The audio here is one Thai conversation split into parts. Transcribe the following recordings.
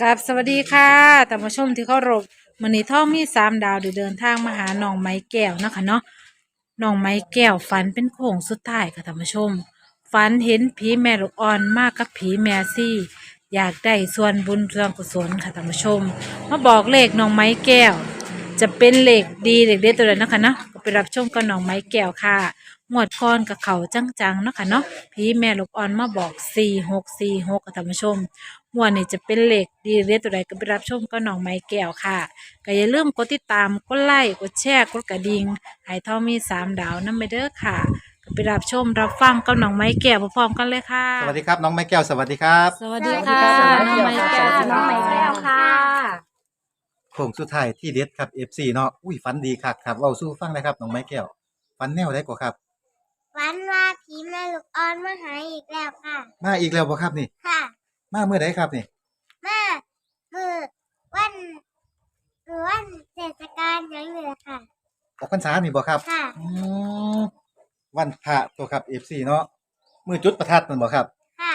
กับสวัสดีค่ะท่านผู้ชมที่เคารพมื้อนี้ท่องมีสามดาวได้เดินทางมาหาน้องไม้แก้วนะคะเนาะหนองไม้แก้วฝันเป็นโค้งสุดท้ายค่ะท่านผู้ชม ฝันเห็นผีแม่ลูกอ่อนมากกับผีแม่ซี่ อยากได้ส่วนบุญส่วนกุศลค่ะท่านผู้ชม มาบอกเลขหนองไม้แก้ว จะเป็นเลขดีเลขเด็ดตัวใดเนะคะเนาะก็ไปรับชมกับหนองไม้แก้วค่ะงวดก่อนกับเขาจังๆเนาะค่ะเนาะผีแม่ลูกอ่อนมาบอกสี่หกสี่หกค่ะท่านผู้ชม งวดนี้จะเป็นเหล็กดีเรียตัวใดก็ไปรับชมก็น้องไม้แก้วค่ะก็อย่าลืมกดติดตามกดไลค์กดแชร์กดกระดิ่งให้ท่อมีสามดาวนั่นไปเด้อค่ะก็ไปรับชมรับฟังกับน้องไม้แก้วพร้อมๆกันเลยค่ะ สวัสดีครับน้องไม้แก้วสวัสดีครับสวัสดีค่ะสวัสดีน้องครับไม้แก้วสวัสดีครับน้องไม้แก้วค่ะโค้งสุดท้ายที่เด็ดครับ FC เนาะอุ้ยฝันดีคักครับเว้าสู้ฟังเลยครับน้องไม้แก้วฝันแนวได้กว่าครับวันว่าผีแม่ลูกอ่อนมาหาอีกแล้วค่ะ มาอีกแล้วบ่ครับนี่ ค่ะ มาเมื่อใดครับนี่มามือวันมือวันเทศกาลหยังเหนือค่ะออกพรรษานี่บ่ครับค่ะอืมวันพระตัวครับ FC เนาะมือจุดประทัดนั่นบ่ครับ ค่ะ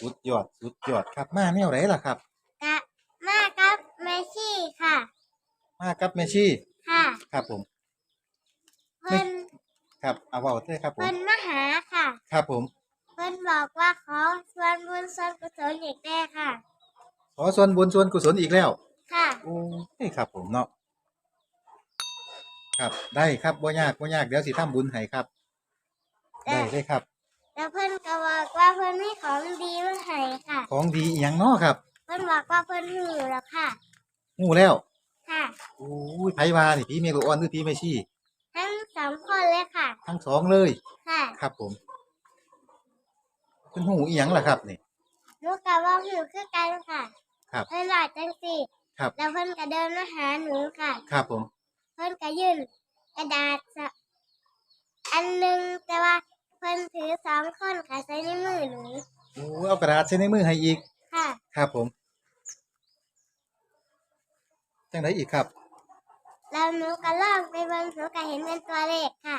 สุดยอดสุดยอดครับ มาแนวไหนล่ะครับ กะมากับแม่ชี่ค่ะ มากับแม่ชีค่ะ ครับผมเพิ่นครับเอาเว้าเด้อครับผมเพิ่นมาหาค่ะ ครับผมเพิ่นบอกว่าขอส่วนบุญส่วนกุศลอีกได้ค่ะ ขอส่วนบุญส่วนกุศลอีกแล้ว ค่ะโอ้ยครับผมเนาะครับได้ครับบ่ยากบ่ยากเดี๋ยวสิทำบุญให้ครับ ได้เลยครับ แล้วเพิ่นก็บอกว่าเพิ่นมีของดีมาให้ค่ะ ของดีอีหยังเนาะครับ เพิ่นบอกว่าเพิ่นหูแล้วค่ะงูแล้ว ค่ะโอ้ยไผว่านี่พี่เมลูกอ่อนหรือพี่เมชี่ทั้งสามคนเลยค่ะ ทั้งสองเลย ค่ะ ครับผม เป็นหูอีหยังล่ะครับนี่ หนูกับว่าหิวคือกันค่ะครับเพิ่นหลอดจังสิครับ แล้วเพิ่นก็เดินมาหาหนูค่ะ ครับผม เพิ่นก็ยื่นกระดาษสะอันหนึงแต่ว่าเพิ่นถือสองคนค่ะใส่ในมือหนูโอ้เอากระดาษใส่ในมือให้อีก ค่ะครับผม จังไดอีกครับ แล้วหนูก็ลองไปเบิ่งหนูก็เห็นเป็นตัวเลขค่ะ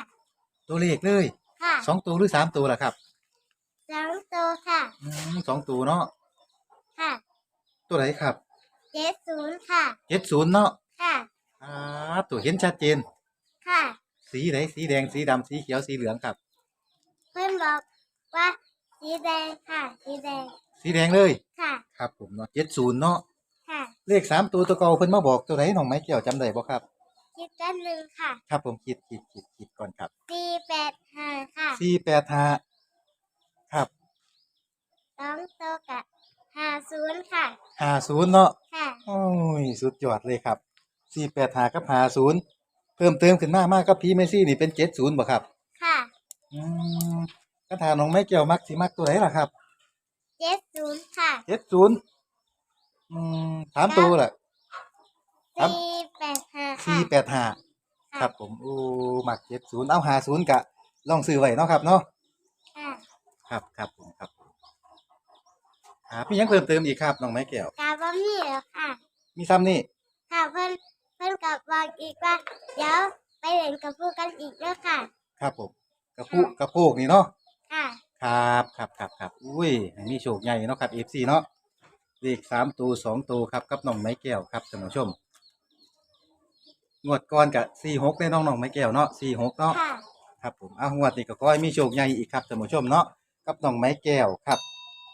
ตัวเลขเลย ค่ะสองตัวหรือสามตัวล่ะครับ สองตัวค่ะอืมสองตัวเนาะค่ะตัวไหนครับเจ็ดศูนย์ค่ะ เจ็ดศูนย์เนาะค่ะอ่าตัวเห็นชัดเจน ค่ะสีไหนสีแดงสีดำสีเขียวสีเหลืองครับ เพิ่นบอกว่าสีแดงค่ะสีแดงสีแดงเลยค่ะครับ ผมเนาะเจ็ดศูนย์เนาะค่ะเลขสามตัวตัวเก่าเพิ่นมาบอกตัวไหนน้องไม้เกี่ยวจำได้บ่ครับ คิดกันหนึ่งค่ะครับผมคิดคิดคิดคิดก่อนครับสี่แปดห้าค่ะสี่แปดห้า ครับสองตัวกับห้าศูนย์ค่ะห้าศูนย์เนาะค่ะ โอ้ยสุดยอดเลยครับสี่แปดห้ากับห้าศูนย์เพิ่มเติมขึ้นมามากกับพี่เมซี่นี่เป็นเจ็ดศูนย์บ่ครับค่ะ อืมกระถาน้องไม้เกี่ยวมักสิมักตัวไหนล่ะครับเจ็ดศูนย์ค่ะเจ็ดศูนย์อืมสามตัวล่ะ ครับ สี่แปดห้าค่ะ สี่แปดห้าะครับผมโอ้มักเจ็ดศูนย์เอาหาศูนย์กะลองซื้อไว้เนาะครับเนาะค่ะ ครับครับผมครับครับมีหยังเพิ่มเติมอีกครับน้องไม้แก้วกาบะมี่แล้วค่ะ มีซ้ำนี่ค่ะเพิ่นเพิ่นกับบอกอีกว่า เดี๋ยวไปเล่นกับพูกันอีกแล้วค่ะ ครับผมกระพุกระโพกนี่เนาะค่ะ ครับครับครับครับอุ้ยให้มีโชคใหญ่เนาะครับเอฟซีเนาะเลขสามตัวสองตัวครับกับน้องไม้แก้วครับท่านผู้ชมงวดก่อนกับสี่หกได้น้องน้องไม้แก้วเนาะสี่หกเนาะ ค่ะ ครับผมเอางวดนี้ก็ขอให้มีโชคใหญ่อีกครับท่านผู้ชมเนาะ กับน้องไม้แก้วครับ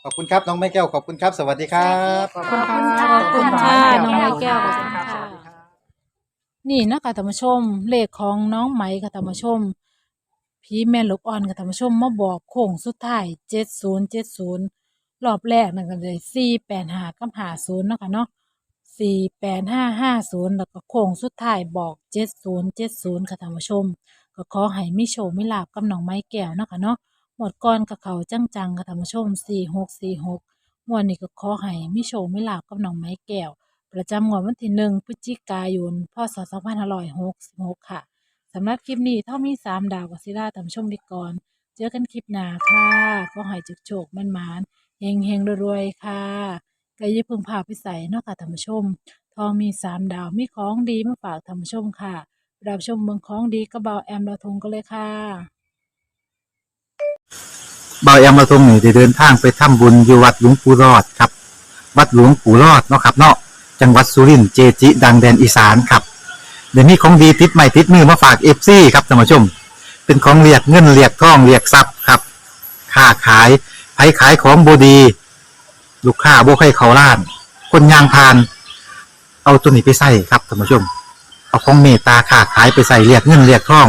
ขอบคุณครับน้องไม้แก้วขอบคุณครับ สวัสดีครับ ขอบคุณค่ะขอบคุณค่ะน้องไม้แก้วขอบคุณครับค่ะสวัสดีครับนี่นะคะท่านผู้ชม เลขของน้องไหมค่ะท่านผู้ชมผีแม่ลูกอ่อนค่ะท่านผู้ชมมาบอกโค้งสุดท้ายเจ็ดศูนย์เจ็ดศูนย์รอบแรกนั่นก็เลยสี่แปดห้ากับห้าศูนย์เนาะคะเนาะสี่แปดห้าห้าศูนย์แล้วก็โค้งสุดท้ายบอกเจ็ดศูนย์เจ็ดศูนย์ค่ะท่านผู้ชม ก็ขอให้มีโชคมีลาบกับน้องไม้แก้วเนาะค่ะเนาะ หมดก่อนกับเขาจังๆค่ะท่านผู้ชมสี่หกสี่หกงวดนี้ก็ขอให้มีโชคมีลาบกับน้องไม้แก้ว ประจำงวดวันที่หนึ่งพฤศจิกายน พศสองพันห้าร้อยหกสิบหกค่ะ สำหรับคลิปนี้เท่ามีสามดาวกับซิล่าตามชมดีก่อนเจอกันคลิปหน้าค่ะก็ให้จุกโฉกมันมานเฮงเฮงรวยๆค่ะก็อยิ่เพึงพาไปใส่เนาะค่ะท่านผู้ชม ทองมีสามดาวมีของดีมาฝากท่านผู้ชมค่ะรับชมเมืองของดีกระเบาแอมดาวทงกันเลยค่ะ เบาแอมมาทรงนี่ได้เดินทางไปทำบุญอยู่วัดหลวงปู่รอดครับ วัดหลวงปู่รอดเนาะครับเนาะจังหวัดสุรินทร์เจจิ ดังแดนอีสานครับ เดี๋ยวนี้ของดีติดใหม่ติดมือมาฝากเอฟซีครับท่านผู้ชม เป็นของเรียกเงินเรียกทองเรียกทรัพย์ครับค้าขายไผขายของบดี ลูกค้าโบให้เขาล้าน คนยางพาน เอาตัวนี้ไปใส่ครับท่านผู้ชม เอาของเมตตาค้าขายไปใส่เรียกเงินเรียกทอง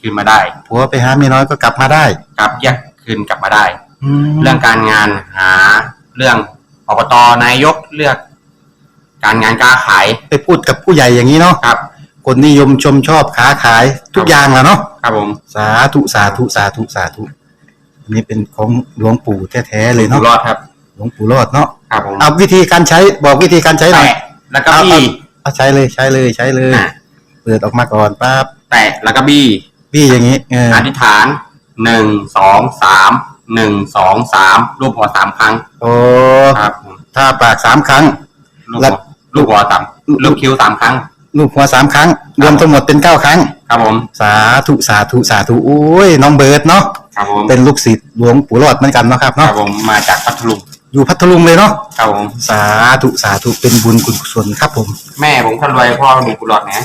คืนมาได้ ผัวไปหาเมียน้อยก็กลับมาได้กลับแยกคืนกลับมาได้แล้เรื่วองการงานหาเรื่องอบตนายกเลือก การงานการขายไปพูดกับผู้ใหญ่อย่างนี้เนาะครับ คนนิยมชมชอบค้าขายทุกอย่างแหล้วเนาะครับผมสาธุสาธุสาธุสาธุอันนี้เป็นของหลวงปู่แท้ๆเลยอยู่เนาะรอดครับ หลวงปู่รอดเนาะครับผมเอาวิธีการใช้บอกวิธีการใช้หน่อยแตะแล้วก็บี้เอาใช้เลยใช้เลยใช้เลยอะเปิดออกมาก่อนปั๊บแตะแล้วก็บี้ พี่อย่างนี้เอออธิษฐานหนึ่งสองสามหนึ่งสองสามรูปหัวสามครั้งโอ้ครับผมถ้าปากสามครั้ง ลูกแล้หัววลูกหัวสามลูกคิ้วสามครั้ง ลูกหัวสามครั้ง รวมทั้งหมดเป็นเก้าครั้ง ครับผม สาธุสาธุสาธุโอ้ยน้องเบิร์ดเนาะครับผมเป็นลูกศิษย์หลวงปู่รอดเหมือนกันเนาะครับครัเนาะบผมมาจากพัทลุงอยู่พัทลุงเลยเนาะครับผมสาธุสาธุเป็นบุญกุศลครับผม แม่ผมคนรวยพ่อมีกุหลาบนะ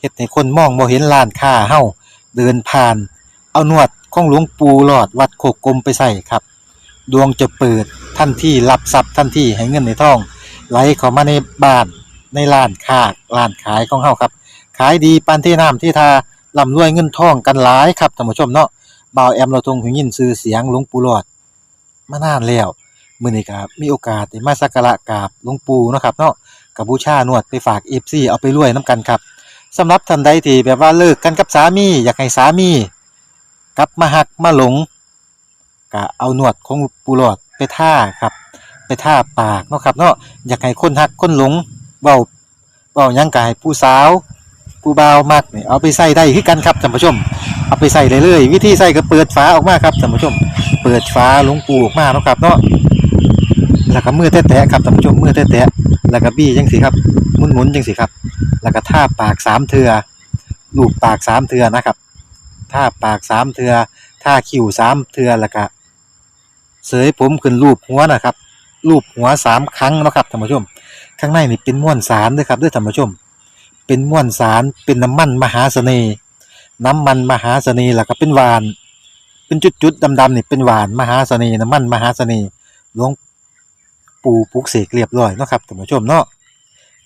เฮ็ดให้คนมองบ่เห็นร้านค้าเฮาเดินผ่าน เอานวดของหลวงปู่หลอดวัดโคกกลมไปใส่ครับ ดวงจะเปิดทันที่รับทรัพย์ทันที่ให้เงินในท้อง ไหลเข้ามาในบ้านในร้านค้าร้านขายของเฮาครับ ขายดีปานที่น้ำที่ทาร่ำรวยเงินทองกันหลายครับท่านผู้ชมเนาะบ่าวแอมเราทรงหูยินชื่อเสียงหลวงปู่หลอดมานานแล้วมื้อนี้ก็มีโอกาสได้มาสักการะกราบหลวงปู่เนาะครับเนาะกับบูชานวดไปฝาก FC เอาไปรวยนํกันครับ สำหรับท่านใดที่แบบว่าเลิกกันกับสามี อยากให้สามีกลับมาหักมาหลงก็เอาหนวดของปูหลอดไปท่าครับ ไปท่าปากเนาะครับเนาะอยากให้คนหักคนหลงเบาเบายังกายผู้สาวผู้บ่าวมักนี่เอาไปใส่ได้คือกันครับท่านผู้ชม เอาไปใส่เลยเลยวิธีใส่ก็เปิดฝาออกมาครับท่านผู้ชม เปิดฝาหลงปูออกมาเนาะครับเนาะแล้วก็มือแตะๆครับท่านผู้ชมมือแตะๆแล้วก็บี้จังสิครับหมุนๆจังสิครับ แล้วก็ท่าปากสามเทือลูบปากสามเทือนะครับท่าปากสามเทือท่าคิ้วสามเทือแล้วก็เสยผมขึ้นรูปหัวนะครับรูปหัวสามครั้งนะครับท่านผู้ชม ข้างในนี่เป็นม้วนสารด้วยครับด้วยท่านผู้ชม เป็นม้วนสารเป็นน้ำมันมหาเสน่ห์น้ำมันมหาเสน่ห์แล้วก็เป็นหวาน เป็นจุดๆดำๆนี่เป็นหวานมหาเสน่ห์น้ำมันมหาเสน่ห์หลวงปู่ปุกเสกเรียบร้อยนะครับท่านผู้ชมเนาะ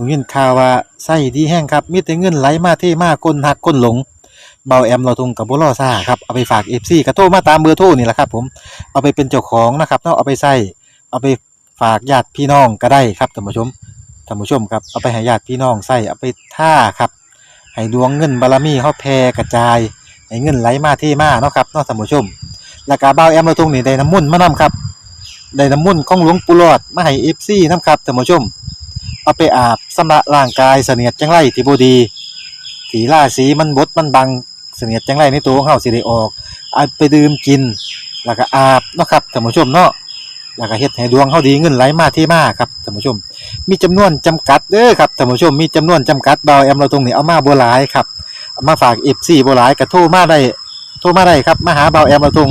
ผมยินข่าวว่าไส้ดีแห้งครับมีแต่เงินไหลมาเทมาคนหักคนหลงเบาแอมเราทงกับบุรอซ่าครับเอาไปฝากเอฟซีกระโทรมาตามเบอร์โทรนี่แหละครับผมเอาไปเป็นเจ้าของนะครับเนาะเอาไปใส่เอาไปฝากญาติพี่น้องก็ได้ครับท่านผู้ชมท่านผู้ชมครับเอาไปให้ญาติพี่น้องใส่เอาไปท่าครับให้ดวงเงินบารมีเฮาแผ่กระจายให้เงินไหลมาเทมาเนาะครับเนาะท่านผู้ชมแล้วก็บ่าแอมเราตรงนี้ได้น้ำมุ่นมานํครับได้น้ำมุ่นของหลวงปู่หลอดมาให้ FC นํครับท่านผู้ชม เอาไปอาบสำระร่างกายเสนียดจังไรที่บดีที่าศีมันบดมันบังเสนียดจังไรในตัวของเฮาสิได้ออกเอาไปดื่มกิน แล้วก็อาบเนาะครับท่านผู้ชมเนาะแล้วก็เฮ็ดให้ดวงเฮาดีเงินไหลมาเทมาครับท่านผู้ชม มีจำนวนจำกัดเด้อครับท่านผู้ชมมีจำนวนจำกัดบาวแอมเราตรงนี้เอามาบ่หลายครับเอามาฝาก FC บ่หลายก็โทรมาได้โทรมาได้ครับมาหาบาวแอมเราตรง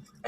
ั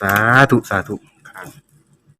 สาธุสาธุครับ